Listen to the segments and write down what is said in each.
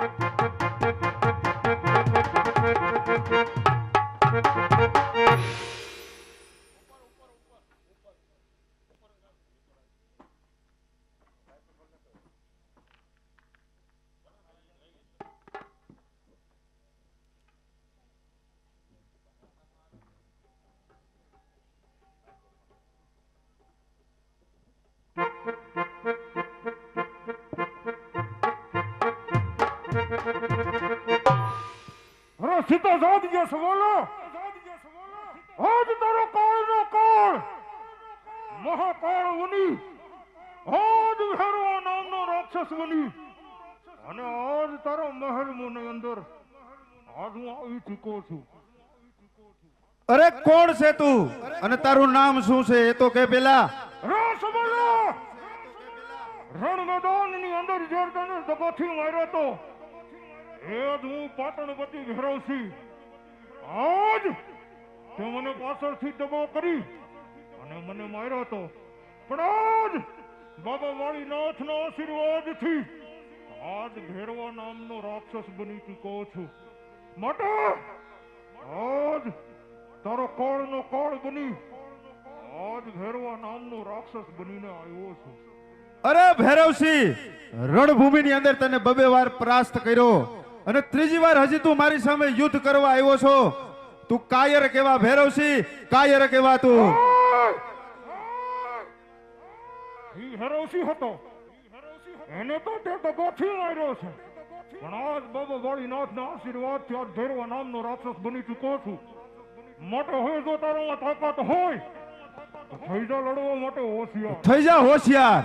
અરે સીતો જાત જોબ છે બોલો. આજ તારો કોળ નો કાળ. મહાકાળ બની આજ ભેરવા નામનો રાક્ષસ બની અને આજ તારો મહેલ મને અંદર. આજ હું આવી ચૂકો છું. અરે કોણ છે તું? અને તારું નામ શું છે? એ તો કે પેલા. રસ બોલો. રણ મેદાનની અંદર જે તને દગોથી માર્યો તો. એ જ હું પાટણપતિ ભેરવસી આજ તે મને પાછળથી દબો કરી અને મને માર્યો તો પણ આજ બાબા આશીર્વાદથી આજ ઘેરવા નામનો રાક્ષસ બની ચૂકો છું. માટે આજ તારો કાળનો કાળ બની આજ ભેરવા નામનો રાક્ષસ બનીને આવ્યો છું. અરે ભૈરવસિંહ, રણભૂમિની અંદર તને બબે વાર પરાસ્ત કર્યો. અને ત્રીજી વાર હજી તું મારી સામે યુદ્ધ કરવા આવ્યો છો. તું કાયર કેવા ભેરવશી કાયર કેવા તું. હરોસી હતો. એને તો તે દગોથી છે. પણ આજ બાબા વાળીનાથના આશીર્વાદથી આજ ભેરવા નામનો રાક્ષસ બની ચૂક્યો છું. મોટો હોય જો તારામાં તાકાત હોય. થઈ જા લડવા માટે હોશિયાર. થઈ જા હોશિયાર.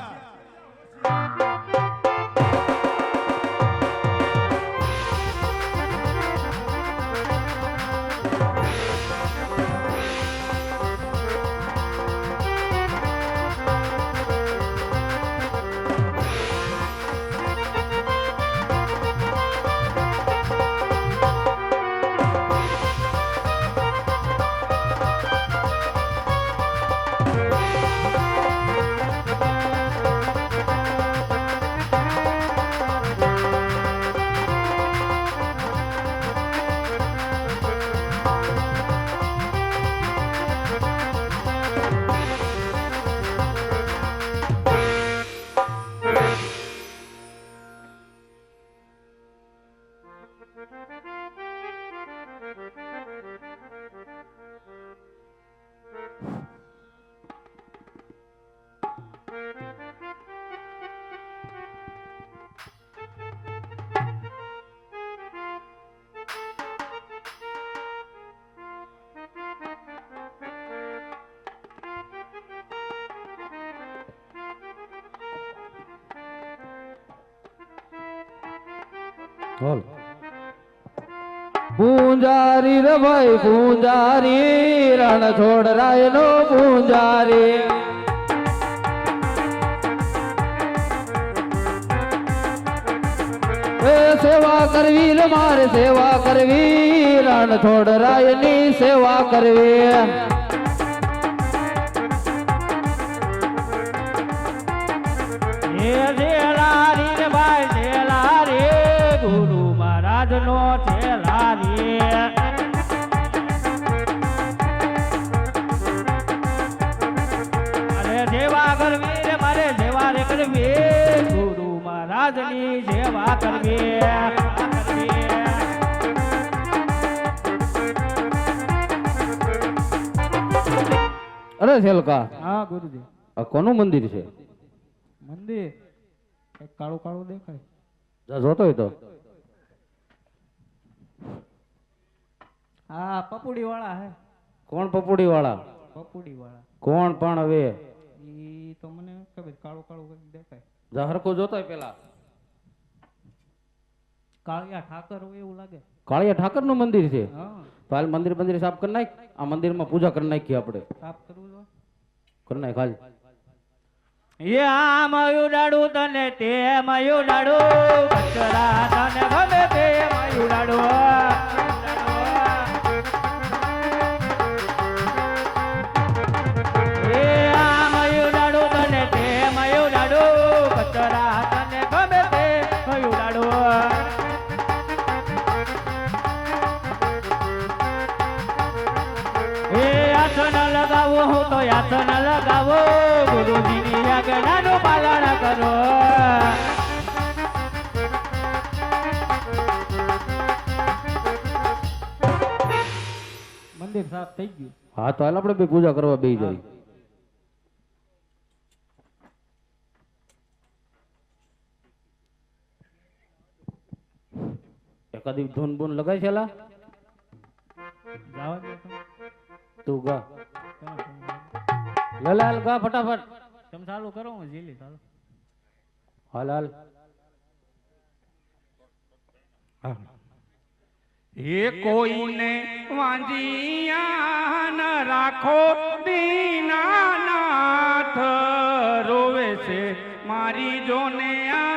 પૂંજારી રે ભાઈ, પૂંજારી રણ છોડ રાય પૂંજારી સેવા કરવી રે મારે, સેવા કરવી રણ છોડ રાય સેવા કરવી. જેવા કરવી રે મારે સેવા રે કરવી ગુરુ મહારાજની સેવા કરવી. અરે સેલકા હા ગુરુજી. આ કોનું મંદિર છે? મંદિર? કાળું કાળું દેખાય. જા જોતો હોય તો. હા પપુડી વાળા હે. કોણ પપુડી વાળા પપુડી વાળા કોણ પણ હવે? ખબર કાળું કાળું દેખાય. ઝહરકો જોતો પેલા. કાળિયા ઠાકર હોય એવું લાગે. કાળિયા ઠાકરનું મંદિર છે. તો હાલ મંદિર મંદિર સાફ કરી નાખ. આ મંદિરમાં પૂજા કરી નાખીએ આપણે. સાફ કરવું કરી નાખ હાલ. એ આ ઉડાડું તને તે ઉડાડું કચરા તને ગમે તે ઉડાડું લગાવો ગુરુજીની આજ્ઞાનું પાલન કરો. મંદિર સાફ થઈ ગયું. હા તો હાલ આપણે પૂજા કરવા બે જાય. એકાદી ધૂન બૂન લગાય છે લા. તું ગા. ચાલો, તમે. લે લે હાલ ગા ફટાફટ તમે ચાલુ કરો હું જીલી ચાલો હાલ હાલ એ કોઈને વાંજિયા ન રાખો દીનાનાથ રોવે છે મારી જોને આખડે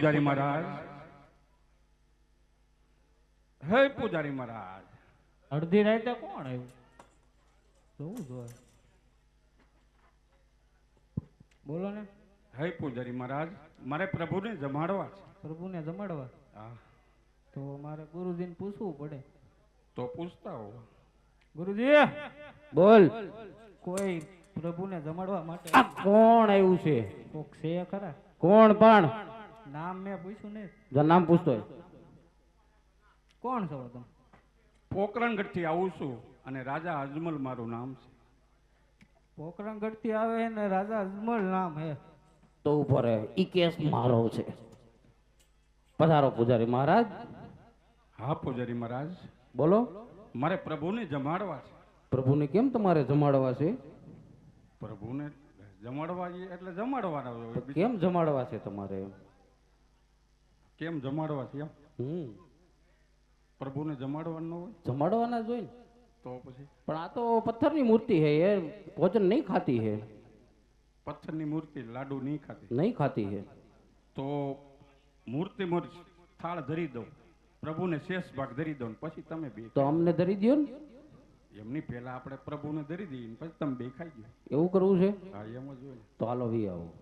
પૂજારી મહારાજ. હે પૂજારી મહારાજ. અડધી રાતે કોણ આવ્યું? જોવું જોઈએ બોલો ને. હે પૂજારી મહારાજ મારે પ્રભુને જમાડવા છે. પ્રભુને જમાડવા? હા, તો મારે ગુરુજીને પૂછવું પડે. તો પૂછતા હો. ગુરુજી! બોલ. કોઈ પ્રભુને જમાડવા માટે કોણ આવ્યું છે? કોક છે ખરા? કોણ પણ? નામ મેં પૂછ્યું ને જો નામ પૂછતો હોય. કોણ છો તમે? પોકરણગઢથી આવું છું અને રાજા અજમલ મારું નામ છે. પોકરણગઢથી આવે ને રાજા અજમલ નામ હે. તો ઉપર ઈ કેસ મારો છે. પધારો પૂજારી મહારાજ. હા પૂજારી મહારાજ. બોલો. મારે પ્રભુને જમાડવા છે. પ્રભુને કેમ તમારે જમાડવા છે? પ્રભુને જમાડવા એટલે જમાડવાના. કેમ જમાડવા છે તમારે? કેમ જમાડવા છે એમ? હમ. પ્રભુને જમાડવાનું હોય? જમાડવાના જ હોય ને. તો પછી? પણ આ તો પથ્થરની મૂર્તિ છે એ ભોજન નહીં ખાતી છે. પથ્થરની મૂર્તિ લાડુ નહીં ખાતી? નહીં ખાતી છે. તો મૂર્તિ મૂર્તિ થાળ ધરી દો પ્રભુને શેષ ભાગ ધરી દો ને પછી તમે બે તો અમને ધરી દ્યો ને. એમની પહેલા આપણે પ્રભુને ધરી દઈએ પછી તમે બે ખાઈ ગયો એવું કરવું છે? હા એમ જ હોય તો હાલો વી આવો.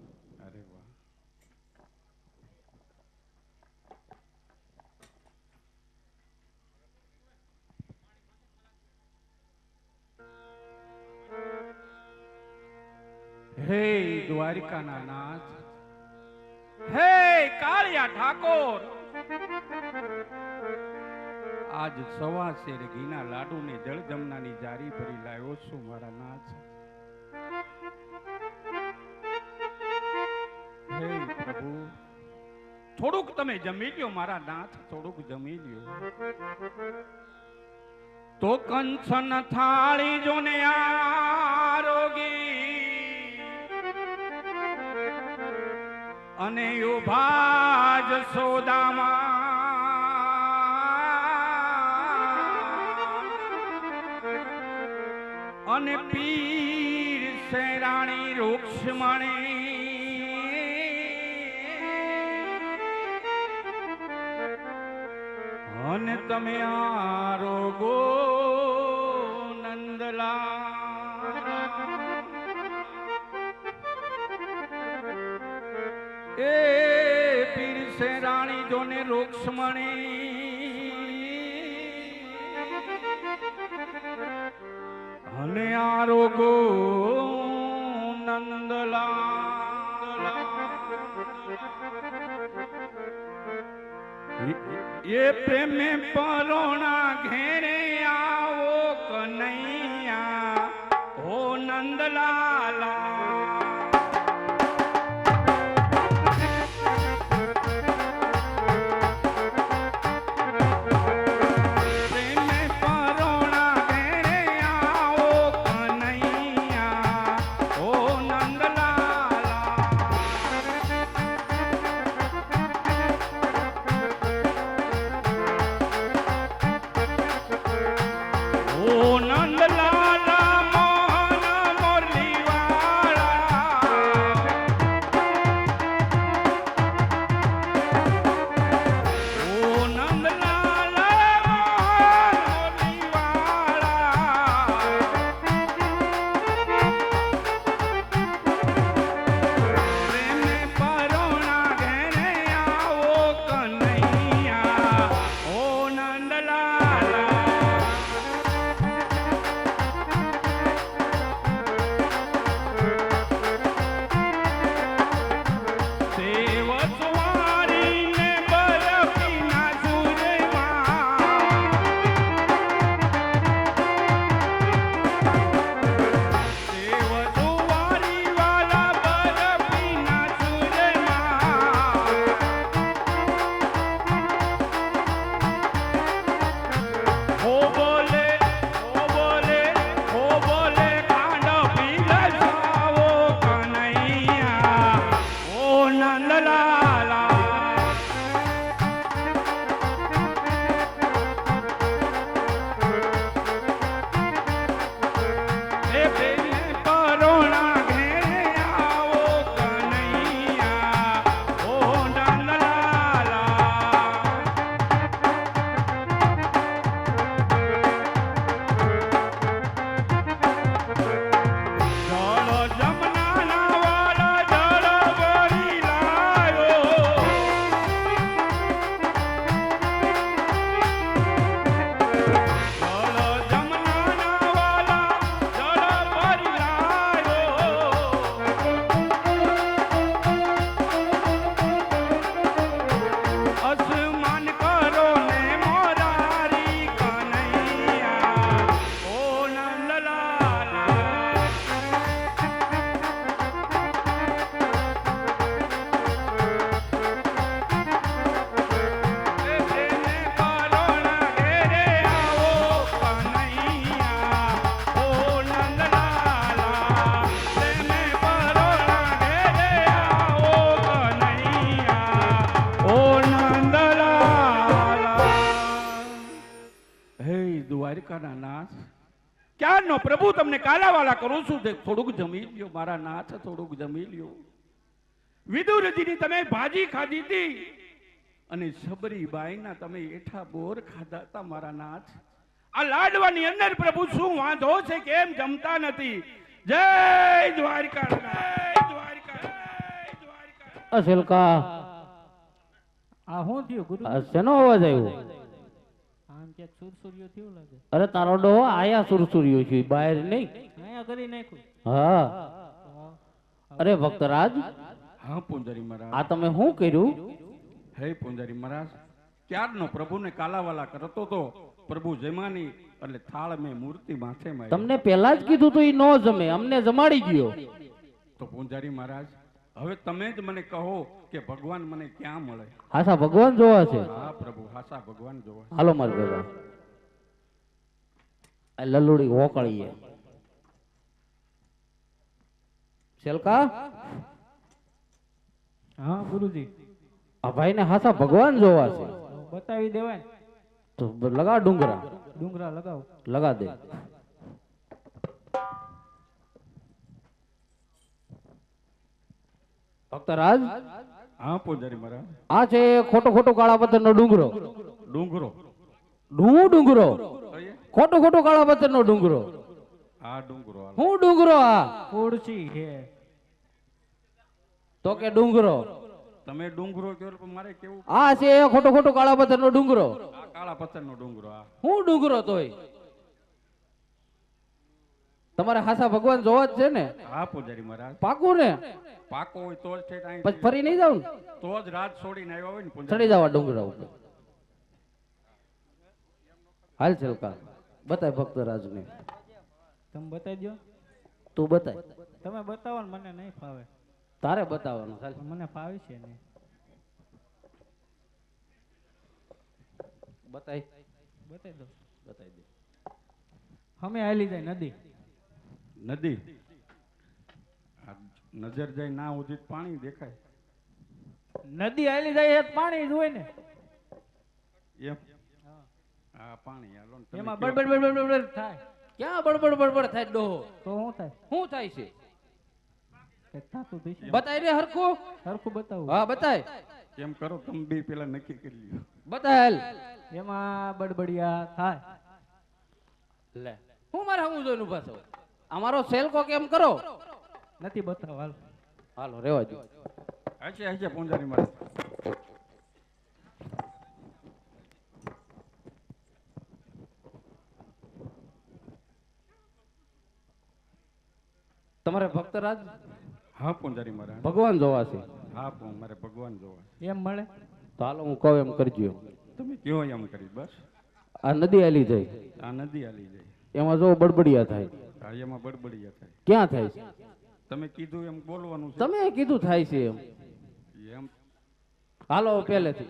હે દ્વારિકાના નાથ, હે કાળિયા ઠાકોર. આજ સવા શેર ઘીના લાડુ ને જળ જમનાની જારી ભરી લાવ્યો છું, મારા નાથ. હે પ્રભુ, થોડુંક તમે જમી લ્યો, મારા નાથ, થોડુંક જમી લ્યો. તો કંચન થાળી જોને આરોગી અને ઊભા સોદામાં. અને પીર શેરાણી રૂક્ષ્મણી રૂક્ષ્મણી અને આરોગો નંદલા એ પ્રેમે પરોણા ઘેરે આવો કનૈયા. હો નંદલાલા. ક્યારનો પ્રભુ તમને કાલાવાલા કરું છું. થોડુંક જમી લ્યો મારા નાથ થોડુંક જમી લ્યો. વિદુરજીની તમે ભાજી ખાધી હતી અને સબરીબાઈના તમે એઠા બોર ખાધા હતા મારા નાથ. આ લાડવાની અંદર પ્રભુ શું વાંધો છે કેમ જમતા નથી? જય દ્વારકા જય દ્વારકા જય દ્વારકા અસલકા આ શું થયું ગુરુ? શેનો અવાજ આવ્યો આમ ક્યાંક સુરસુર્યો થયું લાગે અરે તારો ડોહો આયા સુરસુરિયો છે બહાર નહીં. આયા કરી નાખ્યું. હા. અરે ભક્તરાજ હા પુંજારી મહારાજ. આ તમે શું કર્યું? હે પુંજારી મહારાજ ક્યારનો પ્રભુને કાલાવાલા કરતો તો પ્રભુ જમાની એટલે થાળ મેં મૂર્તિ માથે મારી તમને પહેલા જ કીધું તો એ નો જમે અમને જમાડી ગયો તો પુંજારી મહારાજ હવે તમે જ મને કહો કે ભગવાન મને ક્યાં મળે? હાસા ભગવાન જોવા છે. હા પ્રભુ હાસા ભગવાન જોવા હાલો માર ભેગા આ લલુડી હોકળીએ. શેલકા? હા ગુરુજી. આ ભાઈને હાસા ભગવાન જોવા છે. બતાવી દેવાય તો લગા ડુંગરા. ડુંગરા લગાવ. લગા દે. ભક્તરાજ હા પૂજારી મારા. આ છે ખોટો ખોટો કાળા પથ્થર નો ડુંગરો. ડુંગરો. ડું ડુંગરો? ખોટો ખોટો કાળા પથ્થર નો ડુંગરો આ ડુંગરો હું ડુંગરો આ? ખુરશી છે. તો કે ડુંગરો. તમે ડુંગરો એટલે મારે કેવું? આ છે એ ખોટો ખોટો કાળા પથ્થરનો ડુંગરો. આ કાળા પથ્થરનો ડુંગરો આ હું ડુંગરો તોય? તમારે હાસા ભગવાન જોવા જ છે ને? હા પૂજારી મહારાજ. પાકું ને? પાકો હોય તો જ ઠેઠ પછી ફરી નહીં જાવ ને? તો જ રાત છોડીને આવ્યો હોય ને ચડી જવા ડુંગરા ઉપર. હાલ છલકા બતાય ભક્ત રાજને. તમે બતાવી દો તું બતાય. તમે બતાવો ને મને નહીં ફાવે. તારે બતાવવાનું ચાલ મને ફાવે છે નહીં બતાય. બતાવી દો બતાય દે અમે હાલી જાય નદી. નદી. આ નજર જાય ના ઉધી પાણી દેખાય. નદી હાલી જાય એ પાણી જ હોય ને. એમ? હા પાણી હાલો ને એમાં. બડબડ બડબડ બડબડ થાય. ક્યાં બડબડ બડબડ થાય ડોહો? તો શું થાય? શું થાય છે? બતાય રે હરખું? સરખું બતાવું. હા બતાય. એમ કરો તમે બે પેલા નક્કી કરી લ્યો. બતાય એમાં બડબડિયા થાય. લે હું મારે હું જોઈને ઊભા છો અમારો સેલકો કેમ કરો? નથી બતાવ હાલ. હાલો રેવા જો હશે હશે પૂંજારી મારે તમારે ભક્તરાજ? હા પૂંજારી મારે. ભગવાન જોવા છે. હા પણ મારે ભગવાન જોવા એમ મળે? તો હાલો હું કહું એમ કરજો તમે કયો એમ કરી બસ? આ નદી આલી જાય. આ નદી હાલી જાય. એમાં જો બડબડિયા થાય. એમાં બડબડિયા થાય. ક્યાં થાય છે? તમે કીધું એમ બોલવાનું છે. તમે કીધું થાય છે એમ. એમ. હાલો પહેલેથી.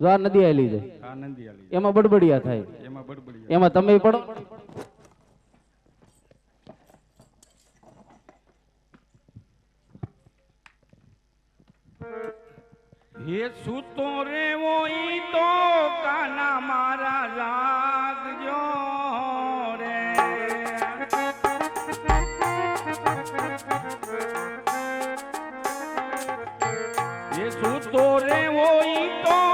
જો આ નદી આલી જાય. આ નદી આલી એમાં બડબડિયા થાય. એમાં બડબડિયા એમાં તમે પડો હે સૂતો રેવો ઈ તો કાના મારા લાગજો. હે સૂતો રેવો ઈ તો?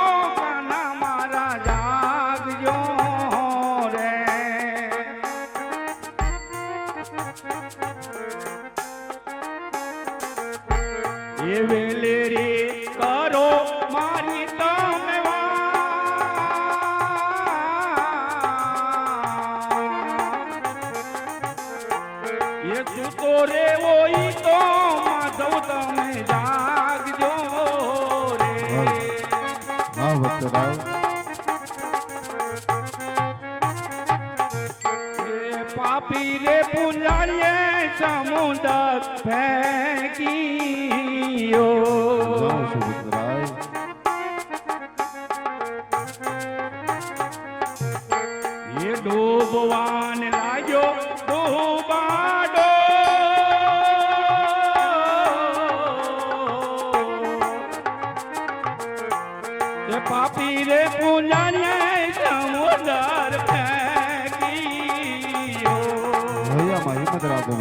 પુંજારીએ સમુદર ફેંકીયો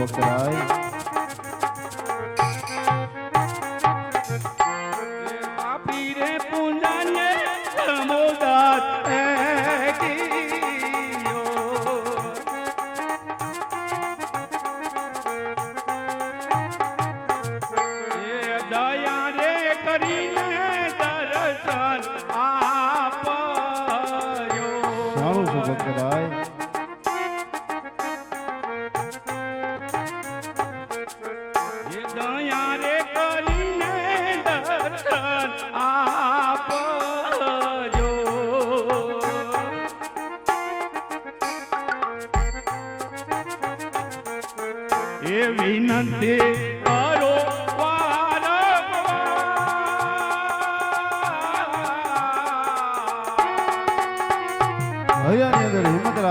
Ferrari.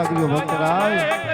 અંદર ભક્તરાજ